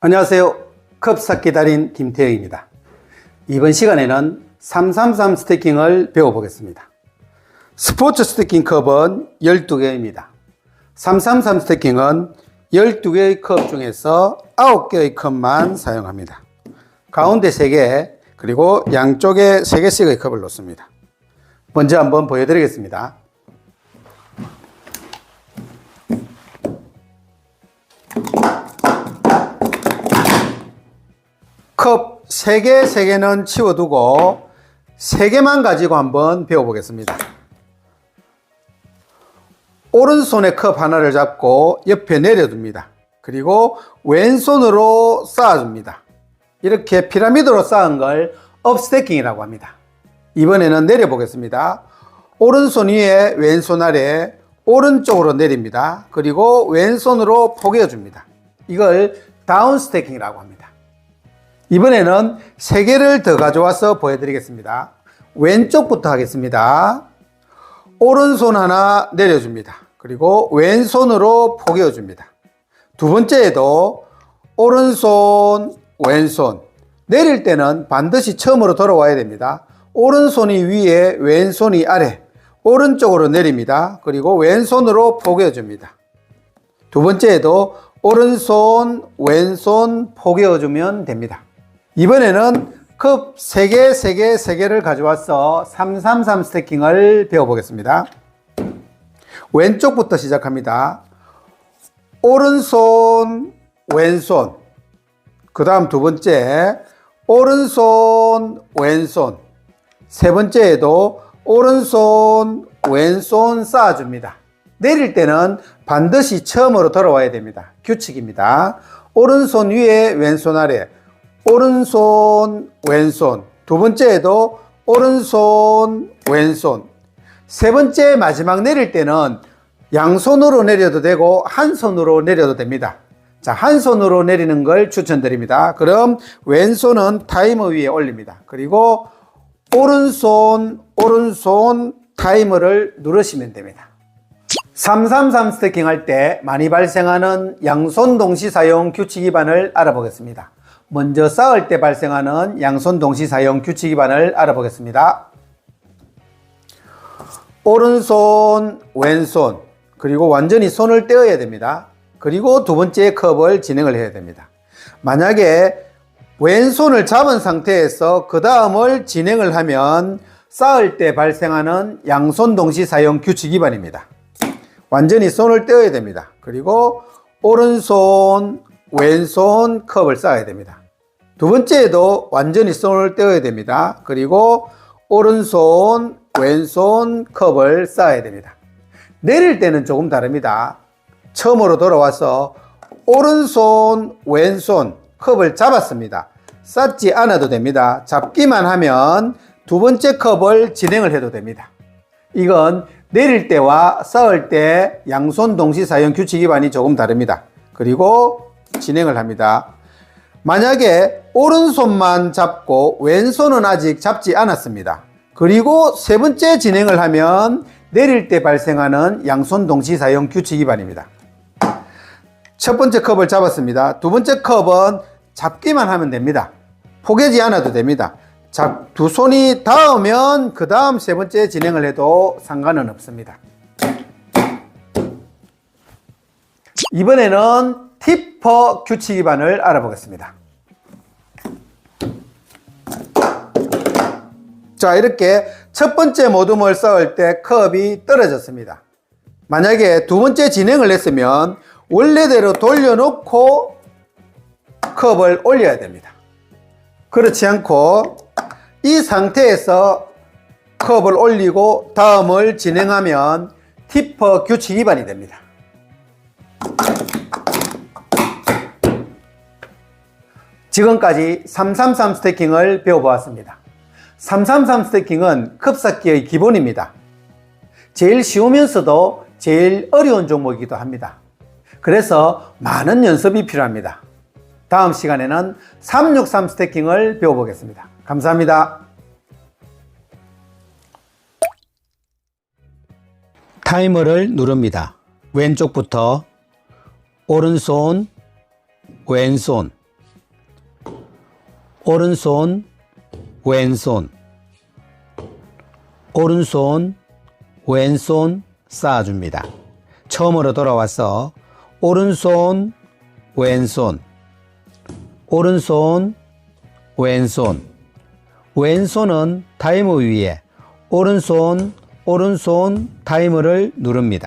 안녕하세요. 컵쌓기 달인 김태영입니다. 이번 시간에는 333 스태킹을 배워보겠습니다. 스포츠 스태킹 컵은 12개입니다. 333 스태킹은 12개의 컵 중에서 9개의 컵만 사용합니다. 가운데 3개, 그리고 양쪽에 3개씩의 컵을 놓습니다. 먼저 한번 보여드리겠습니다. 컵 3개, 3개는 치워두고 3개만 가지고 한번 배워보겠습니다. 오른손에 컵 하나를 잡고 옆에 내려둡니다. 그리고 왼손으로 쌓아줍니다. 이렇게 피라미드로 쌓은 걸 업스태킹이라고 합니다. 이번에는 내려보겠습니다. 오른손 위에 왼손 아래 오른쪽으로 내립니다. 그리고 왼손으로 포개줍니다. 이걸 다운스태킹이라고 합니다. 이번에는 세 개를 더 가져와서 보여드리겠습니다. 왼쪽부터 하겠습니다. 오른손 하나 내려줍니다. 그리고 왼손으로 포개어줍니다. 두 번째에도 오른손, 왼손. 내릴 때는 반드시 처음으로 돌아와야 됩니다. 오른손이 위에, 왼손이 아래. 오른쪽으로 내립니다. 그리고 왼손으로 포개어줍니다. 두 번째에도 오른손, 왼손 포개어주면 됩니다. 이번에는 컵 3개, 3개, 3개를 가져와서 333 스태킹을 배워보겠습니다. 왼쪽부터 시작합니다. 오른손, 왼손. 그 다음 두 번째, 오른손, 왼손. 세 번째에도 오른손, 왼손 쌓아줍니다. 내릴 때는 반드시 처음으로 돌아와야 됩니다. 규칙입니다. 오른손 위에, 왼손 아래. 오른손, 왼손. 두 번째에도 오른손, 왼손. 세 번째 마지막 내릴 때는 양손으로 내려도 되고 한 손으로 내려도 됩니다. 자, 한 손으로 내리는 걸 추천드립니다. 그럼 왼손은 타이머 위에 올립니다. 그리고 오른손, 오른손 타이머를 누르시면 됩니다. 333 스태킹 할 때 많이 발생하는 양손 동시 사용 규칙 위반을 알아보겠습니다. 먼저 쌓을 때 발생하는 양손 동시 사용 규칙 위반을 알아보겠습니다. 오른손, 왼손, 그리고 완전히 손을 떼어야 됩니다. 그리고 두 번째 컵을 진행을 해야 됩니다. 만약에 왼손을 잡은 상태에서 그 다음을 진행을 하면 쌓을 때 발생하는 양손 동시 사용 규칙 위반입니다. 완전히 손을 떼어야 됩니다. 그리고 오른손, 왼손 컵을 쌓아야 됩니다. 두 번째에도 완전히 손을 떼어야 됩니다. 그리고 오른손, 왼손 컵을 쌓아야 됩니다. 내릴 때는 조금 다릅니다. 처음으로 돌아와서 오른손, 왼손 컵을 잡았습니다. 쌓지 않아도 됩니다. 잡기만 하면 두 번째 컵을 진행을 해도 됩니다. 이건 내릴 때와 쌓을 때 양손 동시 사용 규칙 위반이 조금 다릅니다. 그리고 진행을 합니다. 만약에 오른손만 잡고 왼손은 아직 잡지 않았습니다. 그리고 세 번째 진행을 하면 내릴 때 발생하는 양손 동시 사용 규칙 위반입니다. 첫 번째 컵을 잡았습니다. 두 번째 컵은 잡기만 하면 됩니다. 포개지 않아도 됩니다. 잡, 두 손이 닿으면 그 다음 세 번째 진행을 해도 상관은 없습니다. 이번에는 티퍼 규칙 위반을 알아보겠습니다. 자, 이렇게 첫 번째 모둠을 쌓을 때 컵이 떨어졌습니다. 만약에 두 번째 진행을 했으면 원래대로 돌려놓고 컵을 올려야 됩니다. 그렇지 않고 이 상태에서 컵을 올리고 다음을 진행하면 티퍼 규칙 위반이 됩니다. 지금까지 333 스태킹을 배워보았습니다. 333 스태킹은 컵쌓기의 기본입니다. 제일 쉬우면서도 제일 어려운 종목이기도 합니다. 그래서 많은 연습이 필요합니다. 다음 시간에는 363 스태킹을 배워보겠습니다. 감사합니다. 타이머를 누릅니다. 왼쪽부터 오른손, 왼손, 오른손, 왼손, 오른손, 왼손 쌓아줍니다. 처음으로 돌아와서 오른손, 왼손, 오른손, 왼손, 왼손은 타이머 위에 오른손, 오른손 타이머를 누릅니다.